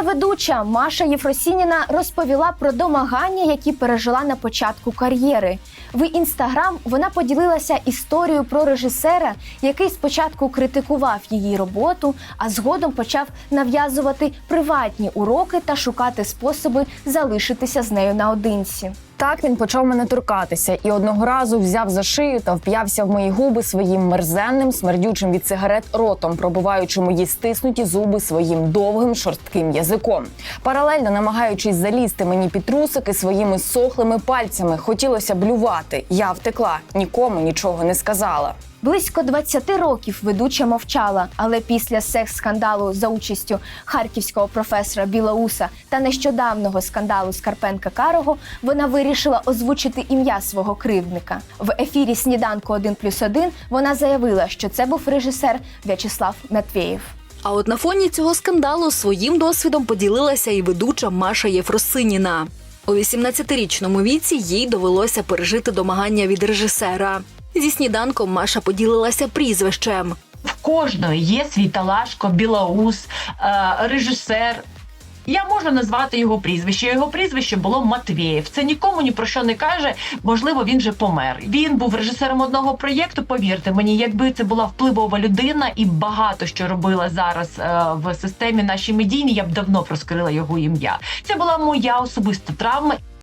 Телеведуча Маша Єфросініна розповіла про домагання, які пережила на початку кар'єри. В інстаграм вона поділилася історією про режисера, який спочатку критикував її роботу, а згодом почав нав'язувати приватні уроки та шукати способи залишитися з нею наодинці. Так він почав мене торкатися і одного разу взяв за шию та вп'явся в мої губи своїм мерзенним, смердючим від сигарет ротом, пробиваючи мої стиснуті зуби своїм довгим шорстким язиком. Паралельно намагаючись залізти мені під трусики своїми сохлими пальцями, хотілося блювати. Я втекла, нікому нічого не сказала. Близько 20 років ведуча мовчала, але після секс-скандалу за участю харківського професора Білоуса та нещодавнього скандалу Скарпенка Карого вона вирішила озвучити ім'я свого кривдника. В ефірі Сніданку 1 плюс 1 вона заявила, що це був режисер В'ячеслав Матвєєв. А от на фоні цього скандалу своїм досвідом поділилася і ведуча Маша Єфросиніна. У 18-річному віці їй довелося пережити домагання від режисера. Зі сніданком Маша поділилася прізвищем. в кожної є свій талашко, білоус, е, режисер. Я можу назвати його прізвище. Його прізвище було Матвєєв. Це нікому ні про що не каже. Можливо, він вже помер. Він був режисером одного проєкту. Повірте мені, якби це була впливова людина і багато що робила зараз е, в системі нашій медійній, я б давно розкрила його ім'я. Це була моя особиста травма.